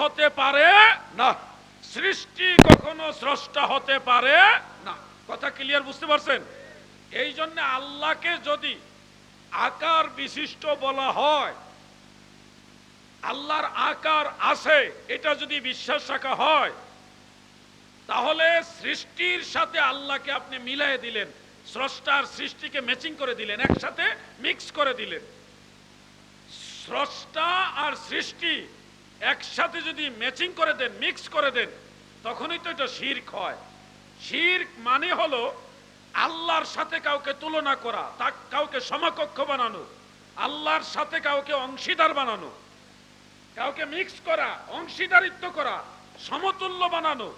হতে পারে? না। সৃষ্টি কখনো স্রষ্টা হতে পারে? না। কথা ক্লিয়ার বুঝতে পারছেন? এই জন্য আল্লাহকে যদি আকার বিশিষ্ট বলা হয় আল্লাহর আকার আছে এটা যদি বিশ্বাস রাখা হয় তাহলে সৃষ্টির সাথে আল্লাহকে আপনি মিলাই দিলেন স্রষ্টার সৃষ্টিকে ম্যাচিং করে দিলেন একসাথে মিক্স করে দিলেন। স্রষ্টা আর সৃষ্টি একসাথে যদি ম্যাচিং করে দেন মিক্স করে দেন, তখনই তো এটা শির্ক হয়। শির্ক মানে হলো আল্লাহর সাথে কাউকে তুলনা করা, তা কাউকে সমকক্ষ বানানো, আল্লাহর সাথে কাউকে অংশীদার বানানো, কাউকে মিক্স করা, অংশীদারিত্ব করা, সমতুল্য বানানো,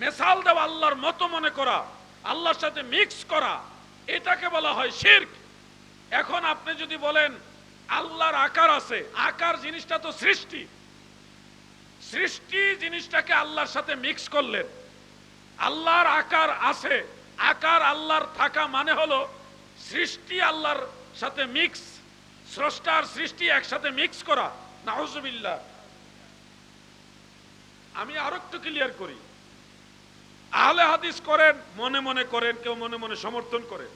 মেসাল দেওয়া আল্লাহর মতো মনে করা, আল্লাহর সাথে মিক্স করা, এটাকে বলা হয় শির্ক এখন আপনি যদি বলেন, আল্লাহর আকার আছে, আকার জিনিসটা তো সৃষ্টি সৃষ্টি জিনিসটাকে আল্লাহর সাথে মিক্স করলেন। আল্লাহর আকার আছে। আকার আল্লাহর থাকা মানে হলো সৃষ্টি আল্লাহর সাথে মিক্স স্রষ্টার সৃষ্টি একসাথে মিক্স করা। নাউজুবিল্লাহ। আমি আরও একটু ক্লিয়ার করি। আহলে হাদিস করেন, মনে মনে করেন, কেউ মনে মনে সমর্থন করেন।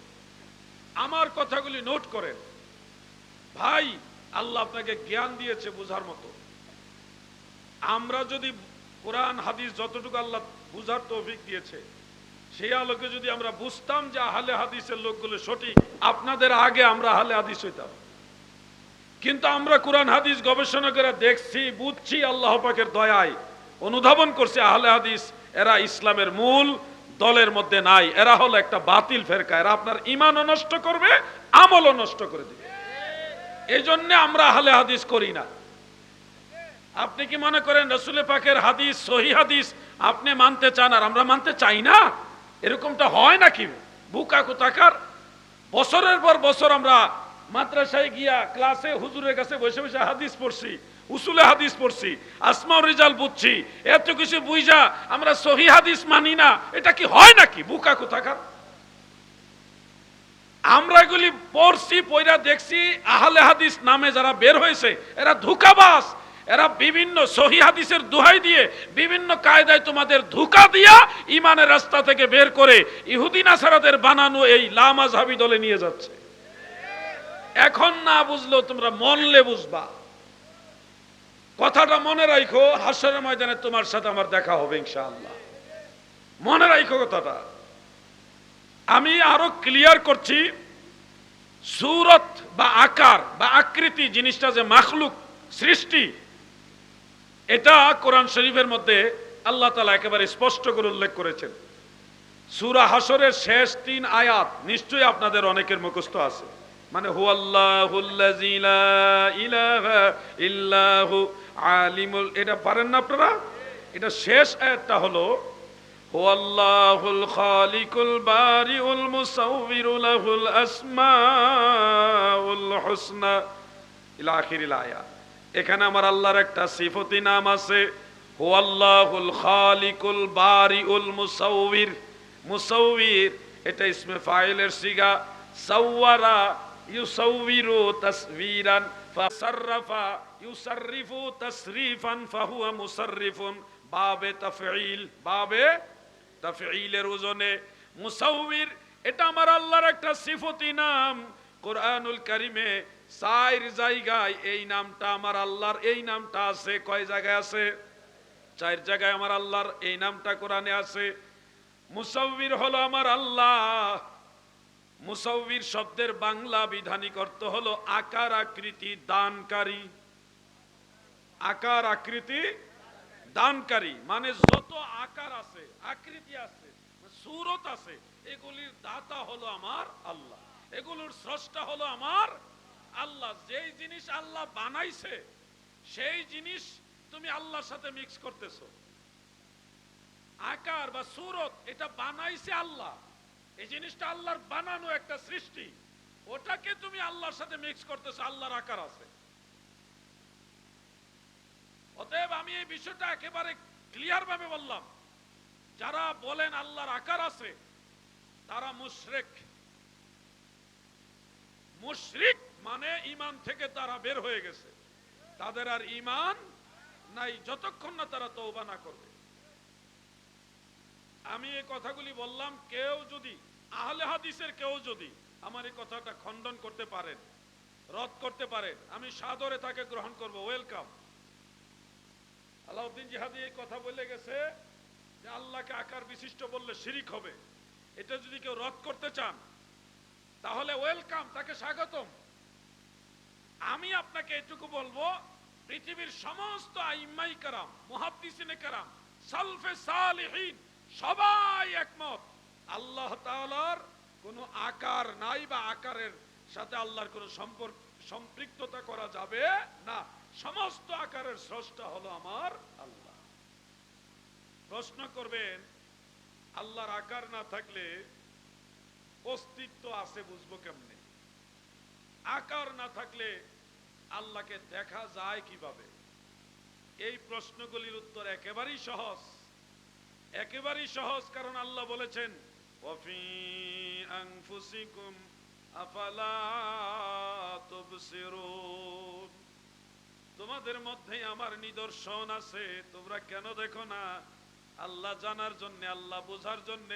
আমার কথাগুলি নোট করেন। ভাই, আল্লাহ আপনাকে জ্ঞান দিয়েছে বোঝার মতো। আমরা যদি কোরআন, হাদিস যতটুকু আল্লাহ বুঝার তৌফিক দিয়েছে, সেই আলোকে যদি আমরা বুঝতাম যে আহলে হাদিসের লোকগুলো সঠিক, আপনাদের আগে আমরা আহলে হাদিস হইতাম। কিন্তু আমরা কোরআন, হাদিস গবেষণা করে দেখছি, বুঝছি আল্লাহ পাকের দয়ায় অনুধাবন করছে আহলে হাদিস, এরা ইসলামের মূল, দলের মধ্যে নাই, এরা হলো একটা বাতিল ফেরকা, এরা আপনার ইমানও নষ্ট করবে, আমলও নষ্ট করে দেবে। এই জন্য আমরা আহলে হাদিস করি না। আপনি কি মনে করেন রসুলের পাকের হাদিস, সহি হাদিস আপনি মানতে চান আর আমরা মানতে চাই না? এরকমটা হয় নাকি? বুকা কোথাকার? বছরের পর বছর আমরা মাদ্রাসায় গিয়া ক্লাসে হুজুরের কাছে বসে বসে হাদিস পড়ছি, উসুলে হাদিস পড়ছি, আসমাউর রিজাল বুঝছি, এত কিছু বুঝা আমরা সহি হাদিস মানি না, এটা কি হয় নাকি? বুকা কোথাকার? আমরা এগুলি পড়ছি পয়রা দেখছি, আহলে হাদিস নামে যারা বের হয়েছে, এরা ধোকাবাস এরা বিভিন্ন সহি হাদিসের দোহাই দিয়ে বিভিন্ন কায়দায় তোমাদের ধোকা দিয়া ইমানের রাস্তা থেকে বের করে ইহুদি নাসারাদের বানানো এই লামাজহাবি দলে নিয়ে যাচ্ছে। এখন না বুঝলেও তোমরা মনলে বুঝবা। কথাটা মনে রাখো হাসরের ময়দানে তোমার সাথে আমার দেখা হবে ইনশাআল্লাহ। মনে রাখো কথাটা। আমি আরও ক্লিয়ার করছি, সুরত বা আকার বা আকৃতি জিনিসটা যে মাখলুক, সৃষ্টি এটা কোরআন শরীফের মধ্যে আল্লাহ তালা একেবারে স্পষ্ট করে উল্লেখ করেছেন। সুরা হাসরের শেষ তিন আয়াত নিশ্চয়ই আপনাদের অনেকের মুখস্থ আছে। মানে ইল্লাহু আলিমুল এটা পারেন না আপনারা? এটা শেষ আয়াতটা হলো, হুয়াল্লাহুল খালিকুল বারিউল মুসাউবিরু লাহুল আসমাউল হুসনা ইলা আখিরিল আয়াত। এখানে আমার আল্লাহর একটা সিফতি নাম আছে, হুয়াল্লাহুল খালিকুল বারিউল মুসাউবির। মুসাউবির, এটা ইসমে ফাইলের সিগা, সাওয়ারা ইউসাউবিরু তাসবিরান ফাসাররাফা ইউসাররিফু তাসরিফান ফাহুয়া মুসাররিফুন। বাবে তাফঈল, বাবে তাফঈলের ওজনে। মুসাউবির, এটা আমার আল্লাহর একটা সিফতি নাম, কোরআনুল কারিমে চার জায়গায় এই নামটা আমার আল্লাহর, এই নামটা আছে। কয় জায়গায় আছে? চার জায়গায় আমার আল্লাহর, এই নামটা কোরআনে আছে। মুসাউবির হলো আমার আল্লাহ। মুসাউবির শব্দের বাংলা বিধানিক অর্থ হলো আকার আকৃতি দানকারী। আকার আকৃতি দানকারী মানে যত আকার আছে, আকৃতি আছে, সুরত আছে, এগুলির দাতা হলো আমার আল্লাহ। এগুলোর স্রষ্টা হলো আমার আল্লাহ যেই জিনিস আল্লাহ বানাইছে, সেই জিনিস তুমি আল্লাহর সাথে মিক্স করতেছো। আকার বা সুরত, এটা বানাইছে আল্লাহ। এই জিনিসটা আল্লাহর বানানো একটা সৃষ্টি। ওটাকে তুমি আল্লাহর সাথে মিক্স করতেছো, আল্লাহর আকার আছে। অতএব আমি এই বিষয়টা একেবারে ক্লিয়ার ভাবে বললাম। যারা বলেন আল্লাহর আকার আছে, তারা মুশরিক। মুশরিক মানে ইমান থেকে তারা বের হয়ে গেছে। তাদের আর ইমান নাই, যতক্ষণ না তারা তৌবা না করবে। আমি এই কথাগুলি বললাম, কেউ যদি, আহলে হাদিসের কেউ যদি আমার এই কথাটা খণ্ডন করতে পারেন, রদ করতে পারেন, আমি সাদরে তাকে গ্রহণ করব, ওয়েলকাম। আলাউদ্দিন জিহাদি এই কথা বলে গেছে যে আল্লাহকে আকার বিশিষ্ট বললে শিরিক হবে। এটা যদি কেউ রদ করতে চান, তাহলে ওয়েলকাম, তাকে স্বাগতম। আমি আপনাকে এটুকু বলব, পৃথিবীর সমস্ত আইম্মাই কারাম, মুহাদ্দিসিনে কারাম, সালফে সালিহিন, সবাই একমত। আল্লাহ তাআলার কোনো আকার নাই বা আকারের সাথে আল্লাহর কোনো সম্পর্ক, সম্পৃক্ততা করা যাবে না। সমস্ত আকারের স্রষ্টা হলো আমার আল্লাহ। প্রশ্ন করবেন, আল্লাহর আকার না থাকলে অস্তিত্ব আছে বুঝব কেমনে? আকার না থাকলে আল্লাহকে দেখা যায় কীভাবে? এই প্রশ্নগুলির উত্তর একেবারেই সহজ। একেবারেই সহজ কারণ আল্লাহ বলেছেন তোমাদের মধ্যে আমার নিদর্শন আছে, তোমরা কেন দেখো না? আল্লাহ জানার জন্য, আল্লাহ বোঝার জন্য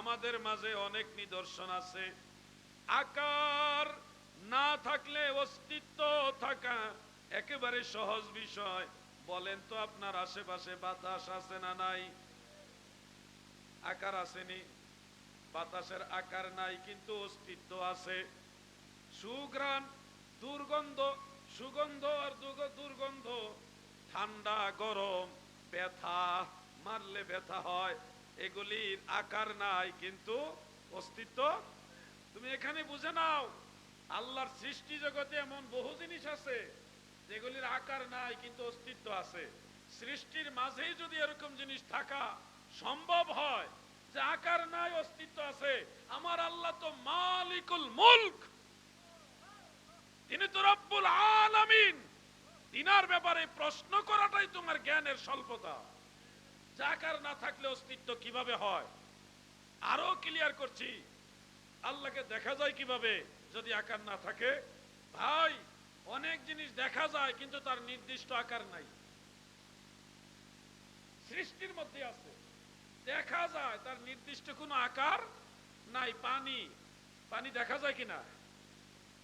আমাদের মাঝে অনেক নিদর্শন আছে। আকার না থাকলে অস্তিত্ব থাকা একেবারে সহজ বিষয়। বলেন তো আপনার আশেপাশে বাতাস আছে না নাই? আকার আসেনি। বাতাসের আকার নাই, কিন্তু অস্তিত্ব আছে। সুঘ্রাণ, দুর্গন্ধ, সুগন্ধ আর দুর্গ- দুর্গন্ধ। ঠান্ডা, গরম, ব্যথা, মারলে ব্যথা হয়। এগুলির আকার নাই, কিন্তু অস্তিত্ব? তুমি এখানে বুঝে নাও। আল্লাহর সৃষ্টি জগতে এমন বহু জিনিস আছে, যেগুলির আকার নাই কিন্তু অস্তিত্ব আছে। সৃষ্টির মাঝেই যদি এরকম জিনিস থাকা সম্ভব হয়, যে আকার নাই, অস্তিত্ব আছে, আমার আল্লাহ তো মালিকুল মুলক। তিনি তো রব্বুল আলামিন। তিনার ব্যাপারে প্রশ্ন করাটাই তোমার জ্ঞানের স্বল্পতা। জাকার না থাকলে অস্তিত্ব কীভাবে হয়? আরও ক্লিয়ার করছি। আল্লাহকে দেখা যায় কীভাবে? যদি আকার না থাকে, ভাই, অনেক জিনিস দেখা যায়, কিন্তু তার নির্দিষ্ট আকার নাই। সৃষ্টির মধ্যে আছে। দেখা যায়, তার নির্দিষ্ট কোনো আকার নাই, পানি। পানি দেখা যায় কিনা?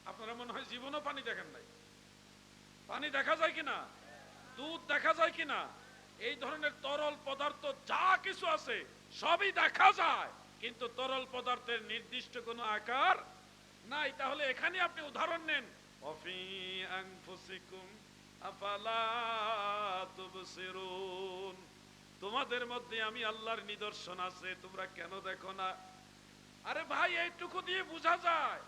আপনারা মনে হয় জীবনও পানি দেখেন নাই। পানি দেখা যায় কিনা? দুধ দেখা যায় কিনা? এই ধরনের তরল পদার্থ যা কিছু আছে, সবই দেখা যায়, কিন্তু তরল পদার্থের নির্দিষ্ট কোনো আকার নাই তাহলে এখানে আপনি উদাহরণ নেন। অফি আনফুসিকুম আফালা তুবসিরুন। তোমাদের মধ্যে আমি আল্লাহর নিদর্শন আছে তোমরা কেন দেখো না? আরে ভাই এইটুকু দিয়ে বোঝা যায়।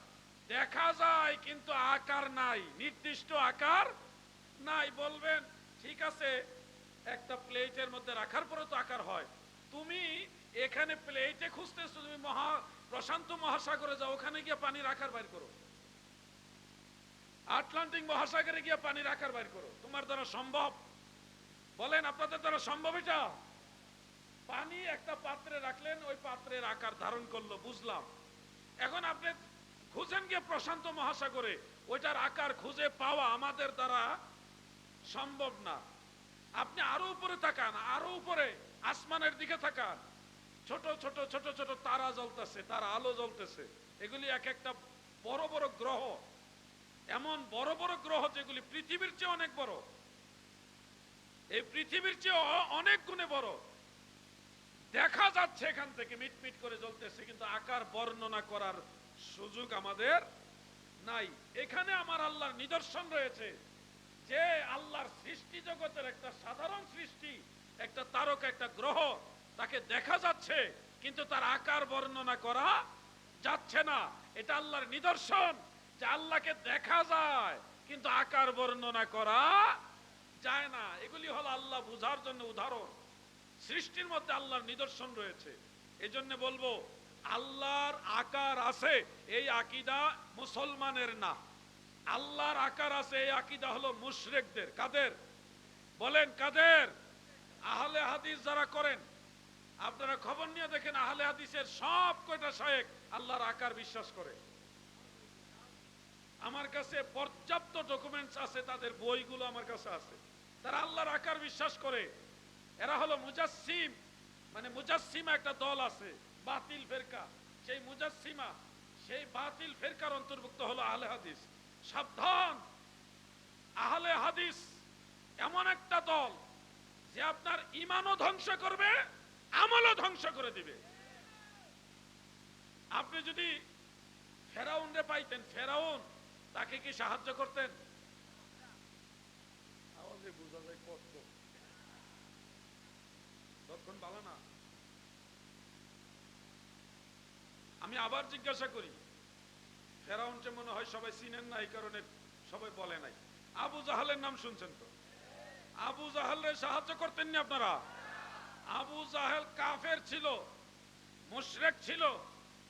দেখা যায় কিন্তু আকার নাই নির্দিষ্ট আকার নাই বলবেন ঠিক আছে একটা প্লেটের মধ্যে রাখার পরে তো আকার হয়। তুমি এখানে প্লেটে খুঁজতেছো তুমি মহা প্রশান্ত মহাসাগরে যাও, ওখানে গিয়ে পানি রাখার বাইর করো। আটলান্টিক মহাসাগরে গিয়ে পানি রাখার বাইর করো। তোমার দ্বারা সম্ভব। বলেন, আপনাদের দ্বারা সম্ভব এটা? পানি একটা পাত্রে রাখলেন, ওই পাত্রের আকার ধারণ করল, বুঝলাম। এখন আপনি খুঁজেন গিয়ে প্রশান্ত মহাসাগরে, ওইটার আকার খুঁজে পাওয়া আমাদের দ্বারা সম্ভব না। আপনি আরও উপরে তাকান, আরও উপরে, আসমানের দিকে তাকান। ছোট ছোট ছোট ছোট তারা জ্বলতেছে, তারা আলো জ্বলতেছে। এগুলি এক একটা বড় বড় গ্রহ। এমন বড় বড় গ্রহ যেগুলি পৃথিবীর চেয়ে অনেক বড়। এই পৃথিবীর চেয়ে অনেক গুণে বড়। দেখা যাচ্ছে এখান থেকে মিটমিট করে জ্বলতেছে, কিন্তু আকার বর্ণনা করার সুযোগ আমাদের নাই। এখানে আমার আল্লাহর নিদর্শন রয়েছে যে আল্লাহর সৃষ্টি জগতের একটা সাধারণ সৃষ্টি, একটা তারকা, একটা গ্রহ তাকে দেখা যাচ্ছে, কিন্তু তার আকার বর্ণনা করা যাচ্ছে না। এটা আল্লাহর নিদর্শন যে আল্লাহকে দেখা যায়, কিন্তু আকার বর্ণনা করা যায় না। এগুলি হলো আল্লাহ বুঝার জন্য উদাহরণ। সৃষ্টির মধ্যে আল্লাহর নিদর্শন রয়েছে। এই জন্য বলব, আল্লাহর আকার আছে, এই আকিদা মুসলমানের না। আল্লাহর আকার আছে, এই আকিদা হলো মুশরেকদের। কাদের? বলেন কাদের? আহলে হাদিস যারা করেন আপনারা খবর নিয়ে দেখেন, আহলে হাদিসের সব কয়টা শায়েক আল্লাহর আকার বিশ্বাস করে। আমার কাছে পর্যাপ্ত ডকুমেন্টস আছে, তাদের বইগুলো আমার কাছে আছে। তারা আল্লাহর আকার বিশ্বাস করে। এরা হলো মুজাসসিম মানে মুজাসসিমা একটা দল আছে, বাতিল ফেরকা। সেই মুজাসসিমা, সেই বাতিল ফেরকার অন্তর্ভুক্ত হলো আহলে হাদিস। সাবধান! আহলে হাদিস এমন একটা দল যে আপনার ইমানও ধ্বংস করবে আমলও ধ্বংস করে দিবে। আপনি যদি ফেরাউনরে পাইতেন, ফেরাউন, তাকে কি সাহায্য করতেন? আমি আবার জিজ্ঞাসা করি, ফেরাউনকে মনে হয় সবাই চিনেন না, এই কারণে সবাই বলে নাই। আবু জাহালের নাম শুনছেন তো? আবু জাহালের সাহায্য করতেন না আপনারা? আবু জাহেল কাফের ছিল, মুশরেক ছিল,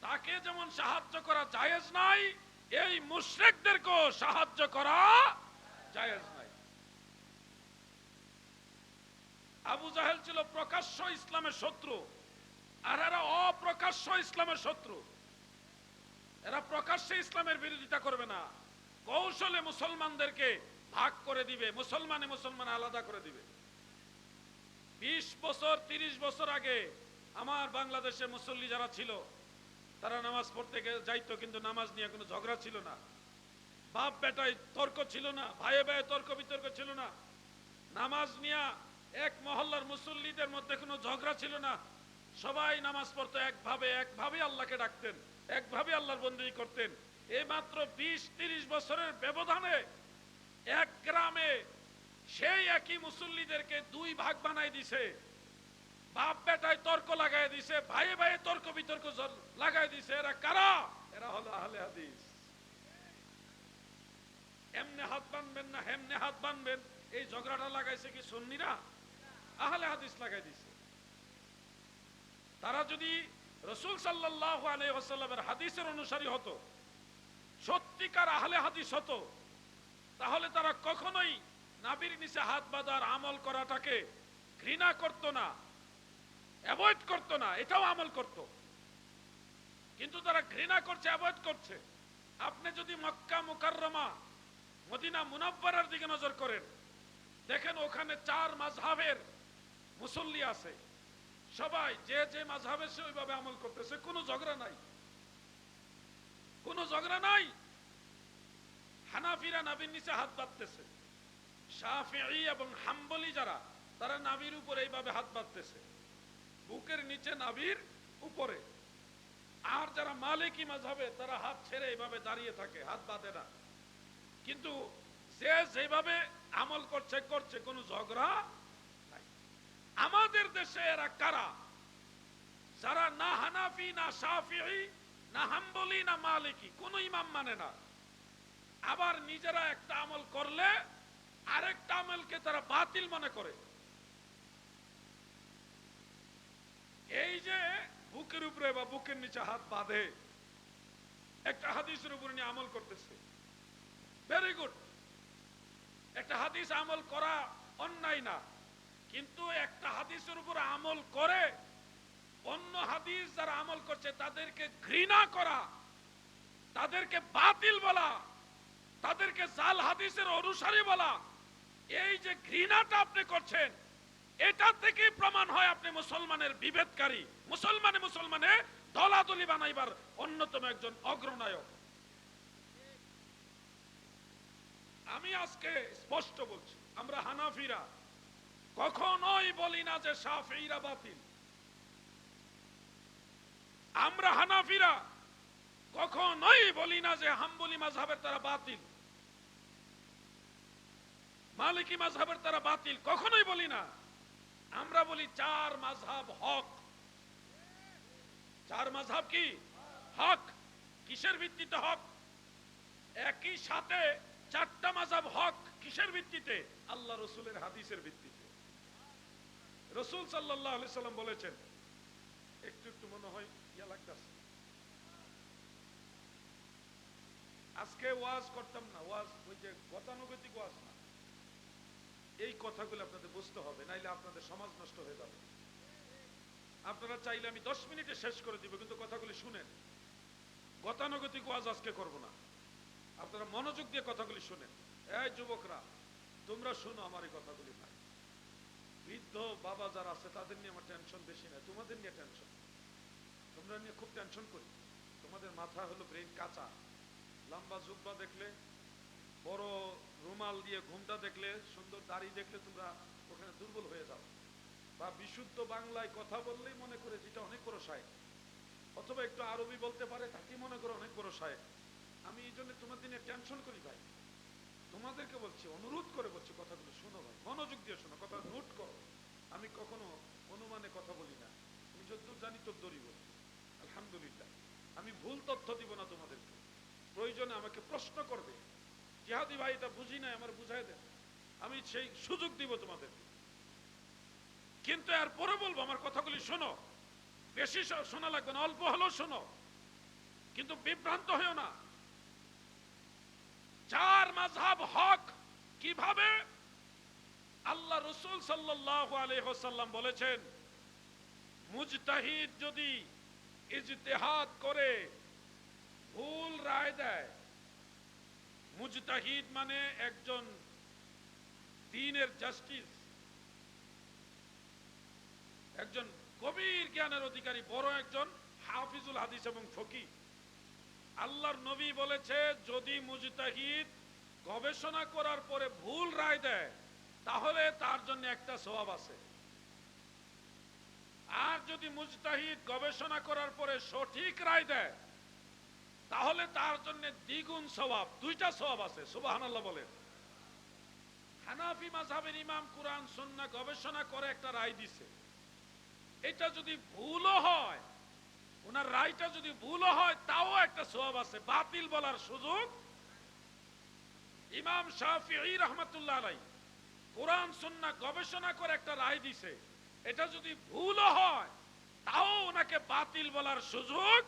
তাকে যেমন সাহায্য করা জায়েজ নাই, এই মুশরেকদেরকেও সাহায্য করা জায়েজ নাই। আবু জাহেল ছিল প্রকাশ্য ইসলামের শত্রু, আর এরা অপ্রকাশ্য ইসলামের শত্রু। এরা প্রকাশ্যে ইসলামের বিরোধিতা করবে না, কৌশলে মুসলমানদেরকে ভাগ করে দিবে, মুসলমানে মুসলমান আলাদা করে দিবে। বিশ বছর, তিরিশ বছর আগে আমার বাংলাদেশে মুসল্লি যারা ছিল, তারা নামাজ পড়তে যাইতো, কিন্তু নামাজ নিয়ে কোনো ঝগড়া ছিল না। বাপ বেটায় তর্ক ছিল না, ভাইয়ে ভাইয়ে তর্ক বিতর্ক ছিল না। নামাজ নিয়া এক মহল্লার মুসল্লিদের মধ্যে কোনো ঝগড়া ছিল না। সবাই নামাজ পড়তো একভাবে একভাবে আল্লাহকে ডাকতেন একভাবে আল্লাহর বন্দী করতেন। এই মাত্র বিশ, তিরিশ বছরের ব্যবধানে এক গ্রামে সেই একই মুসল্লিদেরকে দুই ভাগ বানাই দিছে। বাপ বেটায় তর্ক লাগাই দিছে, ভাইয়ে ভাইয়ে তর্ক বিতর্ক লাগাই দিছে। এরা কারা? এরা হলো আহলে হাদিস। এমনে হাত বানবেন না, হেমনে হাত বানবেন। এই ঝগড়াটা লাগাইছে কি সুন্নিরা? আহলে হাদিস লাগাই দিছে। তারা যদি রসুল সাল্লাহ আলাইসাল্লামের হাদিসের অনুসারী হতো, সত্যিকার আহলে হাদিস হতো, তাহলে তারা কখনোই নাবির নিচে হাত বাঁধার আমল করাটাকে ঘৃণা করত না অ্যাভয়েড করত না, এটাও আমল করত। কিন্তু তারা ঘৃণা করছে অ্যাভয়েড করছে। আপনি যদি মক্কা মুকাররমা, মদিনা মুনাব্বারার দিকে নজর করেন, দেখেন ওখানে চার মাঝহাবের মুসল্লি আছে। সবাই যে যে মাঝহাবে সে ওইভাবে আমল করতেছে, কোনো ঝগড়া নাই। কোনো ঝগড়া নাই। হানাফিরা নাবির নিচে হাত বাঁধতেছে। শাফিঈ এবং হাম্বলি যারা, তারা নাবির উপরে এইভাবে হাত বাঁধতেছে। বুকের নিচে নাবির উপরে। আর যারা মালিকি মাঝাবে তারা হাত ছেড়ে এইভাবে দাঁড়িয়ে থাকে, হাত বাঁধে না। কিন্তু যে যেভাবে আমল করছে করছে, কোনো ঝগড়া নাই। আমাদের দেশে এরা কারা? যারা না হানাফি, না শাফিঈ, না হাম্বলি, না মালিকি, কোন ইমাম মানে না। আবার নিজেরা একটা আমল করলে আরেকটা আমলকে তারা বাতিল মনে করে। এই যে বুকের উপরে বা বুকের নিচে হাত বাঁধে, একটা হাদিসের উপরে নিয়ে আমল করতেছে। ভেরি গুড একটা হাদিস আমল করা অন্যায় না, কিন্তু একটা হাদিসের উপর আমল করে, অন্য হাদিস যারা আমল করছে, তাদেরকে ঘৃণা করা, তাদেরকে বাতিল বলা, তাদেরকে জাল হাদিসের অনুসারী বলা এই যে ঘৃণাটা আপনি করছেন, এটা থেকে প্রমাণ হয় আপনি মুসলমানের বিভেদকারী। মুসলমানে মুসলমানে দলাদলি বানাইবার অন্যতম একজন অগ্রনায়ক। আমি আজকে স্পষ্ট বলছি, আমরা হানাফিরা কখনোই বলি না যে সাফিরা বাতিল। আমরা হানাফিরা কখনোই বলি না যে হাম্বলি মাঝহাবের তারা বাতিল। মালিকি মাঝহাবের তারা বাতিল, কখনোই বলি না। আমরা বলি চার মাঝহাব হক। চার মাঝহাব কি? হক। কিসের ভিত্তিতে হক? একই সাথে চারটা মাঝহাব হক কিসের ভিত্তিতে? আল্লাহ রসুলের হাদিসের ভিত্তিতে। রসুল সাল্লাহ সাল্লাম বলেছেন, একটু একটু মনে হয় ইয়া লাগতেছে। আজকে ওয়াজ করতাম না, ওয়াজ ওই যে গতানুগতিক ওয়াজ না। এই কথাগুলো আপনাদের বুঝতে হবে, নাইলে আপনাদের সমাজ নষ্ট হয়ে যাবে। আপনারা চাইলে আমি দশ মিনিটে শেষ করে দিব, কিন্তু কথাগুলি শুনেন। গতানুগতিক ওয়াজ আজকে করব না। আপনারা মনোযোগ দিয়ে কথাগুলি শুনেন। এই যুবকরা, তোমরা শুনো আমার এই কথাগুলি ভাই। বৃদ্ধ বাবা যারা আছে, তাদের নিয়ে আমার টেনশন বেশি না, তোমাদের নিয়ে টেনশন তোমরা নিয়ে খুব টেনশন করি। তোমাদের মাথা হলো ব্রেন কাঁচা। লম্বা জুব্বা দেখলে বড় রুমাল দিয়ে ঘুমটা দেখলে, সুন্দর দাড়ি দেখলে তোমরা ওখানে দুর্বল হয়ে যাও। বা বিশুদ্ধ বাংলায় কথা বললেই মনে করে যেটা অনেক বড় সাহেব অথবা একটু আরবি বলতে পারে তাকে মনে করে অনেক বড় সাহেব আমি এই জন্য তোমার দিনে টেনশন করি ভাই। তোমাদেরকে বলছি, অনুরোধ করে বলছি কথাগুলো শোনো ভাই। মনোযোগ দিয়ে শোনো, কথা নোট করো। আমি কখনো অনুমানে কথা বলি না। আমি যদ্দূর জানি দড়ি বলি। আলহামদুলিল্লাহ। আমি ভুল তথ্য দিব না তোমাদেরকে। প্রয়োজনে আমাকে প্রশ্ন করবে। জিহাদি ভাই, এটা বুঝি নাই, আমার বুঝাই দেন। আমি সেই সুযোগ দিব তোমাদের। কিন্তু এর পরে বলব, আমার কথাগুলি শোনো। বেশি শোনা লাগবে না, অল্প হলেও শোনো। কিন্তু বিভ্রান্ত হয়েও না। চার মাযহাব হক, কীভাবে? আল্লাহ রসুল সাল্লাল্লাহু আলাইহি ওয়াসাল্লাম বলেছেন, মুজতাহিদ যদি ইজতিহাদ করে, ভুল রায় দেয় মুজতাহিদ মানে একজন দিনের জাস্টিস। একজন গভীর জ্ঞানের অধিকারী, বড় একজন হাফিজুল হাদিস এবং ফকি আল্লাহর নবী বলেছে, যদি মুজতাহিদ গবেষণা করার পরে ভুল রায় দেয়, তাহলে তার জন্য একটা স্বভাব আছে। আর যদি মুজতাহিদ গবেষণা করার পরে সঠিক রায় দেয় তাহলে তার জন্য দ্বিগুণ সওয়াব, দুইটা সওয়াব আছে, সুবহানাল্লাহ বলেন। হানাফি মাযহাবের ইমাম কুরআন, সুন্নাহ গবেষণা করে একটা রায় দিছে। এটা যদি ভুলও হয়, ওনার রায়টা যদি ভুলও হয়, তাও একটা সওয়াব আছে, বাতিল বলার সুযোগ। ইমাম শাফিঈ রহমাতুল্লাহ আলাই কোরআন, সুন্নাহ গবেষণা করে একটা রায় দিছে। এটা যদি ভুলও হয়, তাও ওনাকে বাতিল বলার সুযোগ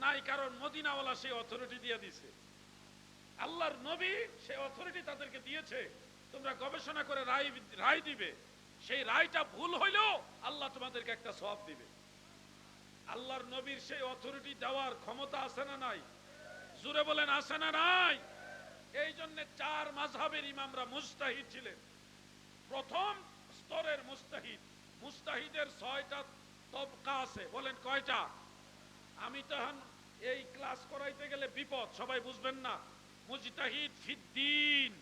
নাই, কারণ মদিনাওয়ালা সেই অথরিটি দিয়ে দিছে। আল্লাহর নবী সেই অথরিটি তাদেরকে দিয়েছে। তোমরা গবেষণা করে রায় রায় দিবে। সেই রায়টা ভুল হইলেও আল্লাহ তোমাদেরকে একটা সব দিবে। আল্লাহর নবীর সেই অথরিটি দেওয়ার ক্ষমতা আছে না নাই? জুড়ে বলেন, আছে না নাই? এই জন্য চার মাঝহাবের ইমামরা মুস্তাহিদ ছিলেন। প্রথম স্তরের মুস্তাহিদ। মুস্তাহিদের ছয়টা তবকা আছে। বলেন কয়টা? আমি তখন এই ক্লাস করাইতে গেলে বিপদ, সবাই বুঝবেন না। মুজতাহিদ ফিদ্দিন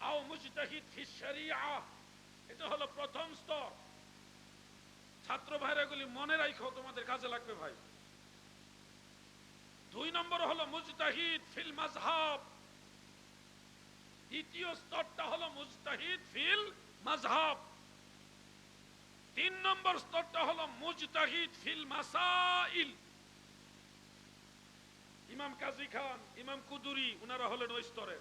আও মুজতাহিদ ফিস শরিয়া। এটা হলো প্রথম স্তর। ছাত্র ভাইরা গুলি মনে রাখো তোমাদের কাজে লাগবে ভাই। দুই নম্বর হলো মুজতাহিদ ফিল মাযহাব। দ্বিতীয় স্তরটা হলো মুজতাহিদ ফিল মাযহাব। তিন নম্বর স্তরটা হলো মুজতাহিদ ফিল মাসাইল। ইমাম কাজী খান, ইমাম কুদুরি ওনারা হলেন ওই স্তরে।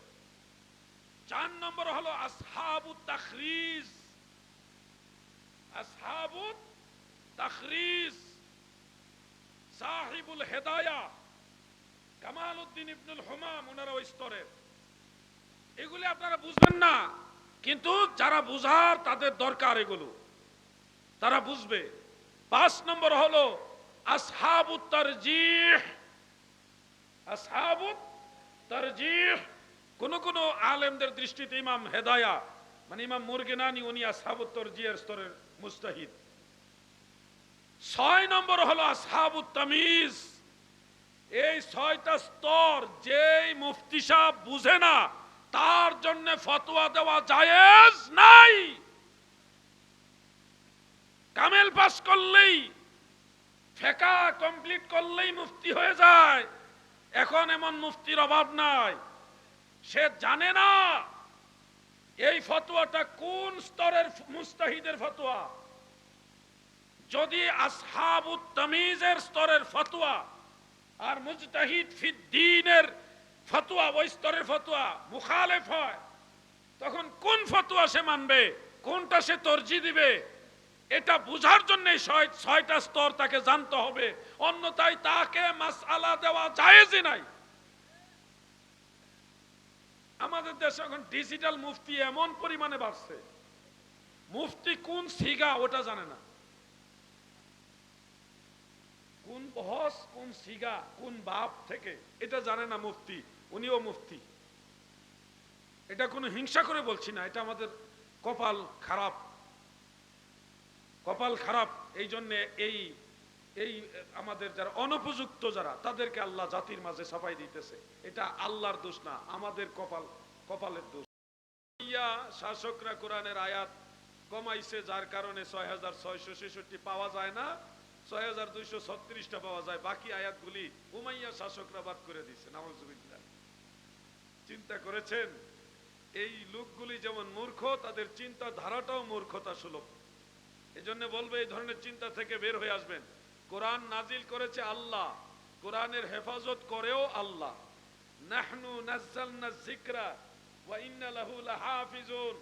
চার নম্বর হলো আসহাবু তাখরিজ। আসহাবু তাখরিজ। সাহিবুল হেদায়া কামাল উদ্দিন ইবনুল হুমাম ওনারা ওই স্তরে। এগুলি আপনারা বুঝবেন না, কিন্তু যারা বুঝার তাদের দরকার এগুলো। তারা বুঝবে। পাঁচ নম্বর হলো আসহাবু তারজিহ। আসহাবু তারজিহ। কোন আলেমদের দৃষ্টিতে ইমাম হেদায়া মানে ইমাম মুরগিনানি, উনি আসহাবু তারজিহের স্তরের মুস্তাহিদ। ছয় নম্বর হলো আসহাবু তামিজ। এই ছয়টা স্তর যেই মুফতি সাহেব বুঝে না, তার জন্য ফতোয়া দেওয়া জায়েজ নাই। কামেল পাস করলেই, ফেকা কমপ্লিট করলেই মুফতি হয়ে যায়। এখন এমন মুফতির অভাব নাই। সে জানে না এই ফতোয়াটা কোন স্তরের মুস্তাহিদের ফতোয়া। যদি আসহাবুত স্তরের ফতোয়া আর মুজতাহিদ ফিদ্দিনের ফতোয়া, ওই স্তরের ফতোয়া মুখালেফ হয়, তখন কোন ফতোয়া সে মানবে? কোনটা সে তর্জি দিবে? এটা বুঝার জন্য ছয়টা স্তর তাকে জানতে হবে। অন্যথায় তাকে মাসআলা দেওয়া জায়েজই নাই। আমাদের দেশে এখন ডিজিটাল মুফতি এমন পরিমাণে বাড়ছে। মুফতি কোন সিগা ওটা জানে না। কোন বহস কোন সিগা, কোন বাপ থেকে, এটা জানে না মুফতি, উনিও মুফতি। এটা কোনো হিংসা করে বলছি না, এটা আমাদের কপাল খারাপ। কপাল খারাপ, এই জন্যে এই এই, আমাদের যারা অনুপযুক্ত যারা, তাদেরকে আল্লাহ জাতির মাঝে সাফাই দিতেছে। এটা আল্লাহর দোষ না, আমাদের কপাল, কপালের দোষ। ইয়া শাসকরা কোরআনের আয়াত কমাইছে, যার কারণে ছয় হাজার ছয়শো ছেষট্টি পাওয়া যায় না, ছয় হাজার দুইশো পাওয়া যায়। বাকি আয়াতগুলি উমাইয়া শাসকরা বাদ করে দিচ্ছে নামাজুবিল্লাহ চিন্তা করেছেন? এই লোকগুলি যেমন মূর্খ, তাদের চিন্তা ধারাটাও মূর্খতা সুলভ। এজন্য বলবে, এই ধরনের চিন্তা থেকে বের হয়ে আসবেন। কোরআন নাজিল করেছে আল্লাহ, কোরআনের হেফাজত করেও আল্লাহ। নাহনু নাজ্জালনা যিকরা ওয়া ইন্না লাহু লাহাফিজুন।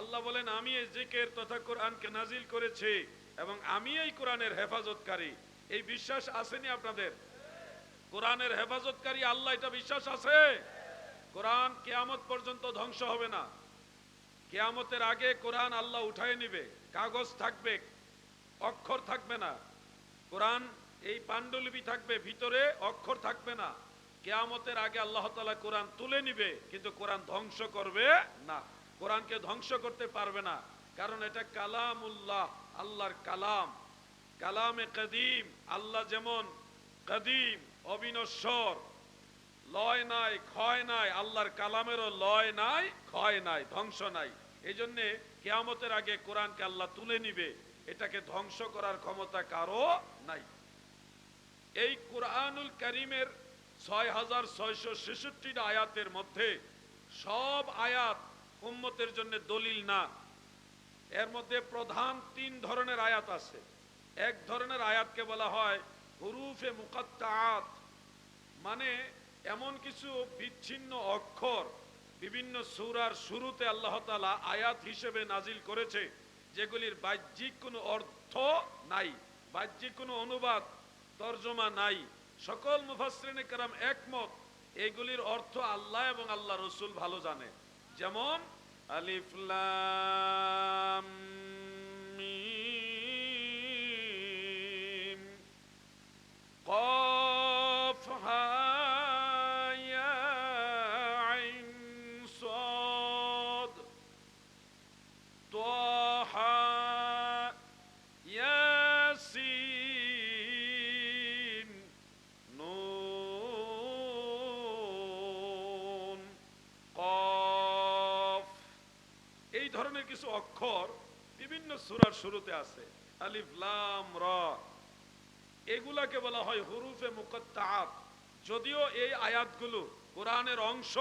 আল্লাহ বলেন, আমি এই তথা কোরআনকে নাজিল করেছি এবং আমি এই কোরআনের হেফাজতকারী। এই বিশ্বাস আসেনি আপনাদের? কোরআনের হেফাজতকারী আল্লাহ, এটা বিশ্বাস আছে? কোরআন কেয়ামত পর্যন্ত ধ্বংস হবে না। কেয়ামতের আগে কোরআন আল্লাহ উঠায় নিবে। কাগজ থাকবে, অক্ষর থাকবে না। কোরআন, এই পাণ্ডুলিপি থাকবে, ভিতরে অক্ষর থাকবে না। কেয়ামতের আগে আল্লাহ তালা কোরআন তুলে নিবে, কিন্তু কোরআন ধ্বংস করবে না। কোরআনকে ধ্বংস করতে পারবে না, কারণ এটা কালামুল্লাহ, আল্লাহর কালাম। কালামে কদিম, আল্লাহ যেমন কদিম, অবিনশ্বর। লয় নাই, ক্ষয় নাই, আল্লাহর কালামেরও লয় নাই ক্ষয় নাই, ধ্বংস নাই। এই জন্যে কেয়ামতের আগে কোরআনকে আল্লাহ তুলে নিবে। এটাকে ধ্বংস করার ক্ষমতা কারও নাই। এই কোরআনুল করিমের ছয় হাজার ছয়শো ছেষট্টিটা আয়াতের মধ্যে সব আয়াত উম্মতের জন্য দলিল না। এর মধ্যে প্রধান তিন ধরনের আয়াত আছে। এক ধরনের আয়াতকে বলা হয় হুরুফে মুকাত্তাআত মানে এমন কিছু বিচ্ছিন্ন অক্ষর বিভিন্ন সুরার শুরুতে আল্লাহ তালা আয়াত হিসেবে নাজিল করেছে, যেগুলির বাহ্যিক কোনো অর্থ নাই, বাহ্যিক কোনো অনুবাদ, তর্জমা নাই। সকল মুফাসরিনে কারাম একমত, এগুলির অর্থ আল্লাহ এবং আল্লাহ রসুল ভালো জানে। যেমন আলিফলাম মিম, ক এই ধরনের কিছু অক্ষর বিভিন্ন সূরার শুরুতে আছে। আলিফ, লাম, রা। এগুলাকে বলা হয় হুরুফে মুকত্তাআত। যদিও এই আয়াতগুলো কোরআনের অংশ,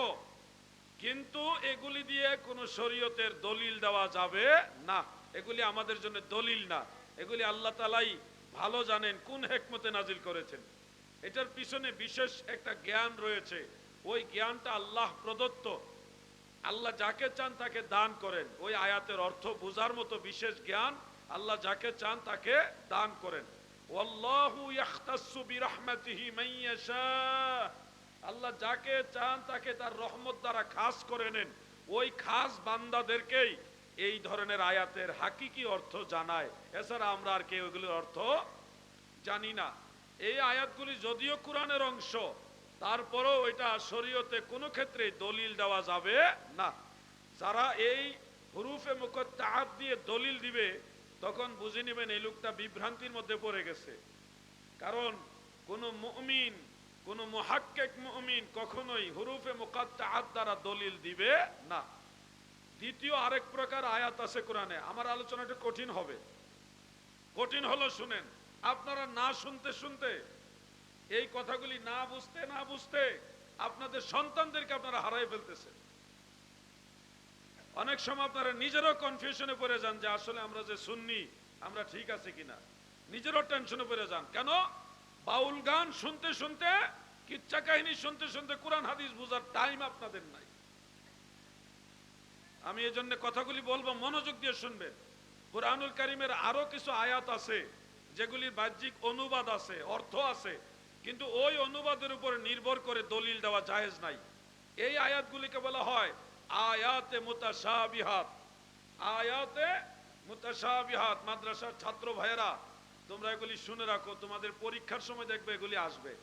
কিন্তু এগুলি দিয়ে কোনো শরীয়তের দলিল দেওয়া যাবে না। এগুলি আমাদের জন্য দলিল না। এগুলি আল্লাহ তালাই ভালো জানেন কোন হেকমতে নাজিল করেছেন। এটার পিছনে বিশেষ একটা জ্ঞান রয়েছে। ওই জ্ঞানটা আল্লাহ প্রদত্ত। আল্লাহ যাকে চান তাকে দান করেন। ওই আয়াতের অর্থ বোঝার মতো বিশেষ জ্ঞান আল্লাহ যাকে চান তাকে দান করেন। আল্লাহ যাকে চান তাকে তার রহমত দ্বারা খাস করে নেন। ওই খাস বান্দাদেরকেই এই ধরনের আয়াতের হাকিকি অর্থ জানায়। এছাড়া আমরা আর কেউ এগুলোর অর্থ জানি না। এই আয়াতগুলি যদিও কোরআনের অংশ তারপরেও এটা শরীয়তে কোনো ক্ষেত্রে দলিল দেওয়া যাবে না। যারা এই হুরুফে মুকত্তাআত দিয়ে দলিল দিবে, তখন বুঝে নেবেন এই লোকটা বিভ্রান্তির মধ্যে পড়ে গেছে। কারণ কোন মুমিন, কোন মুহাক্কিক মুমিন কখনোই হুরুফে মুকাত্তাআত দ্বারা দলিল দিবে না। দ্বিতীয় আরেক প্রকার আয়াত আছে কোরআনে। আমার আলোচনাটা কঠিন হবে। কঠিন হলো শুনেন, আপনারা না শুনতে শুনতে এই কথাগুলি না বুঝতে না বুঝতে আপনাদের সন্তানদেরকে আপনারা হারাই ফেলতেছেন। অনেক সময় আপনারা নিজেরও কনফিউশনে পড়ে যান যে আসলে আমরা যে শুননি আমরা ঠিক আছে কিনা। নিজেরও টেনশনে পড়ে যান। কেন? বাউল গান শুনতে শুনতে, কিচ্ছা কাহিনী শুনতে শুনতে কোরআন, হাদিস বোঝার টাইম আপনাদের নাই। আমি এই জন্য কথাগুলি বলব, মনোযোগ দিয়ে শুনবেন। কোরআনুল করিমের আরও কিছু আয়াত আছে, যেগুলির বাহ্যিক অনুবাদ আছে, অর্থ আছে। কিন্তু ওই অনুবাদের উপর নির্ভর করে দলিল দেওয়া জায়েজ নাই। এই আয়াতগুলিকে বলা হয় আয়াতে মুতাশাবিহাত। আয়াতে মুতাশাবিহাত, মাদ্রাসার ছাত্র ভাইয়েরা, তোমরা এগুলি শুনে রাখো, তোমাদের পরীক্ষার সময় দেখবে এগুলি আসবে।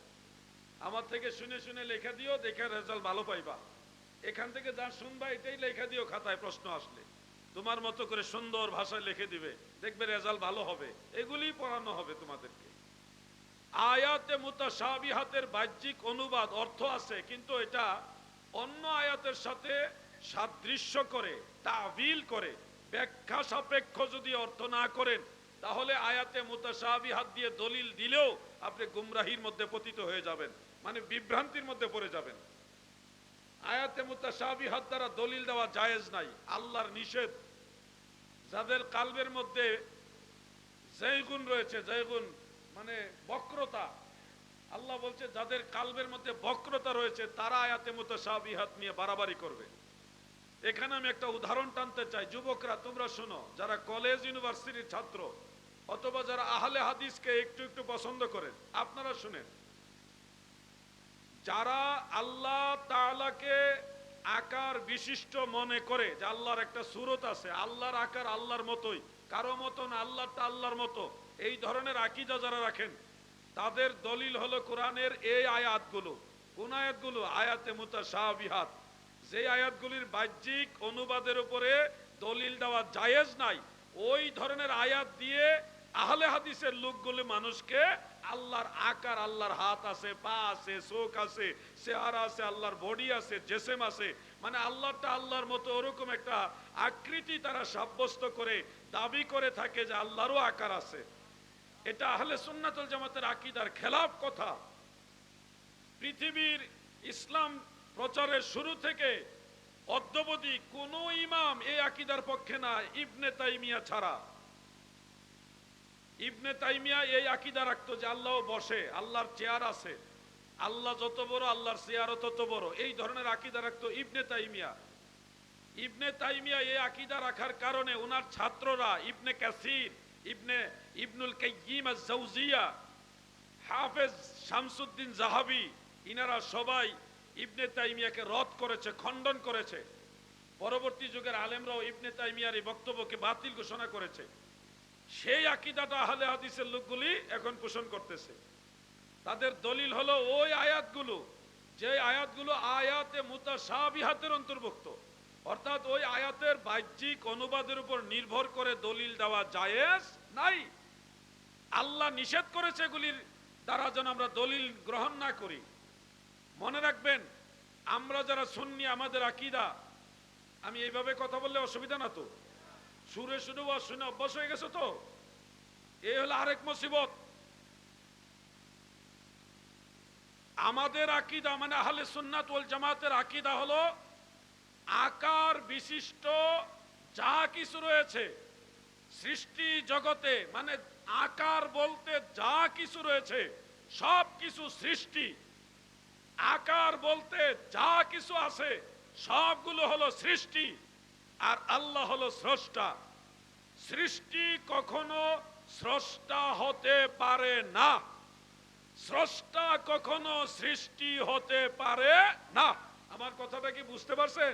আমার থেকে শুনে শুনে লেখা দিও, দেখে রেজাল্ট ভালো পাইবা। এখান থেকে যা শুনবা এটাই লেখা দিও, খাতায় প্রশ্ন আসলে। তোমার মতো করে সুন্দর ভাষায় লিখে দিবে, দেখবে রেজাল্ট ভালো হবে। এগুলি পড়ানো হবে তোমাদেরকে। আয়াতে মুতাসাবিহাতের বাহ্যিক অনুবাদ, অর্থ আছে, কিন্তু এটা অন্য আয়াতের সাথে সাদৃশ্য করে তাবিল করে, ব্যাখ্যা সাপেক্ষ যদি অর্থ না করেন, তাহলে আয়াতে মুতাসাবিহাত দিয়ে দলিল দিলেও আপনি গুমরাহির মধ্যে পতিত হয়ে যাবেন মানে বিভ্রান্তির মধ্যে পড়ে যাবেন। আয়াতে মুতাসাবিহাত দ্বারা দলিল দেওয়া জায়েজ নাই, আল্লাহর নিষেধ। যাদের কালবের মধ্যে জয়গুণ রয়েছে, জয়গুণ মানে বক্রতা। আল্লাহ বলছে, যাদের কালবের মধ্যে বক্রতা রয়েছে, তারা আয়াতে মতো মুতাসাবিহাত নিয়ে বাড়াবাড়ি করবে। এখানে আমি একটা উদাহরণ টানতে চাই। যুবকরা, তোমরা শোনো, যারা কলেজ, ইউনিভার্সিটির ছাত্র, অথবা যারা আহলে হাদিসকে একটু একটু পছন্দ করেন, আপনারা শুনেন। যারা আল্লাহ তাআলাকে আকার বিশিষ্ট মনে করে, যে আল্লাহর একটা সুরত আছে, আল্লাহর আকার আল্লাহর মতোই, কারও মতন আল্লাহটা আল্লাহর মতো এই ধরনের আকিদা যারা রাখেন, তাদের দলিল হলো কোরআনের এই আয়াতগুলো। কোন আয়াতগুলো? আয়াতে মুতাশাবিহাত। যে আয়াতগুলির বাহ্যিক অনুবাদের উপরে দলিল দেওয়া জায়েজ নাই, ওই ধরনের আয়াত দিয়ে আহলে হাদিসের লোকগুলো মানুষকে আল্লাহর আকার, আল্লাহর হাত আছে, পা আছে, চোখ আছে, চেহারা আছে, আল্লাহর বডি আছে, জেসেম আছে মানে আল্লাহটা আল্লাহর মতো ওরকম একটা আকৃতি তারা সাব্যস্ত করে, দাবি করে থাকে যে আল্লাহরও আকার আছে। এটা আহলে সুন্নাতুল জামাতের আকিদার খেলাফ কথা। পৃথিবীর ইসলাম প্রচারের শুরু থেকে অদ্যবধি কোন ইমাম এই আকিদার পক্ষে না, ইবনে তাইমিয়া ছাড়া। ইবনে তাইমিয়া এই আকিদা রাখতো যে আল্লাহ বসে, আল্লাহর চেয়ার আছে। আল্লাহ যত বড়, আল্লাহর চেয়ারও তত বড়। এই ধরনের আকিদা রাখতো ইবনে তাইমিয়া। ইবনে তাইমিয়া এই আকিদা রাখার কারণে ওনার ছাত্ররা, ইবনে কাসির ইবনে ইবনুল কাইয়িম আজ-জাওজিয়া, হাফেজ শামসুদ্দিন জাহাবি, ইনারা সবাই ইবনে তাইমিয়াকে রদ করেছে, খণ্ডন করেছে। পরবর্তী যুগের আলেমরাও ইবনে তাইমিয়ার এই বক্তব্যকে বাতিল ঘোষণা করেছে। সেই আকিদাটা আহলে হাদিসের লোকগুলি এখন পোষণ করতেছে। তাদের দলিল হলো ওই আয়াতগুলো, যে আয়াতগুলো আয়াতে মুতাসাবিহাতের অন্তর্ভুক্ত। অর্থাৎ ওই আয়াতের বাহ্যিক অনুবাদের উপর নির্ভর করে দলিল দেওয়া জায়েজ? নাই। আল্লাহ নিষেধ করেছে এগুলির দ্বারা যেন আমরা দলিল গ্রহণ না করি। মনে রাখবেন, আমরা যারা শুননি আমাদের আকিদা, আমি এইভাবে কথা বললে অসুবিধা না তো? সুরে শুনে ওয়াজ শুনে অভ্যাস হয়ে গেছে তো? এই হলো আরেক মুসিবত। আমাদের আকিদা মানে আহলে সুন্নাত জামাতের আকিদা হলো আকার বিশিষ্ট যা কিছু রয়েছে, সৃষ্টি জগতে মানে আকার বলতে যা কিছু রয়েছে, সব কিছু সৃষ্টি। আকার বলতে যা কিছু আছে, সবগুলো হলো সৃষ্টি আর আল্লাহ হলো স্রষ্টা। সৃষ্টি কখনো স্রষ্টা হতে পারে না। স্রষ্টা কখনো সৃষ্টি হতে পারে না। আমার কথাটা কি বুঝতে পারছেন?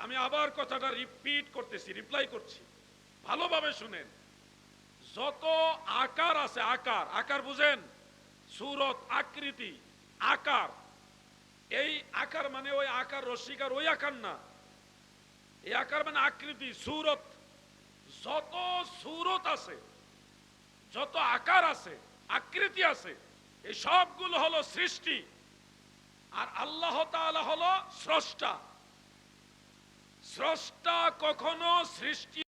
আমি আবার কথাটা রিপিট করতেছি রিপ্লাই করছি। ভালোভাবে শুনেন। যত আকার আছে, আকার আকার বুঝেন? সুরত, আকৃতি, আকার। এই আকার মানে ওই আকার রস্মিকার ওই আকার না। এই আকার মানে আকৃতি, সুরত। যত সুরত আছে, যত আকার আছে, আকৃতি আছে, এই সবগুলো হলো সৃষ্টি। আর আল্লাহ তাআলা হলো স্রষ্টা। স্রষ্টা কখনো সৃষ্টি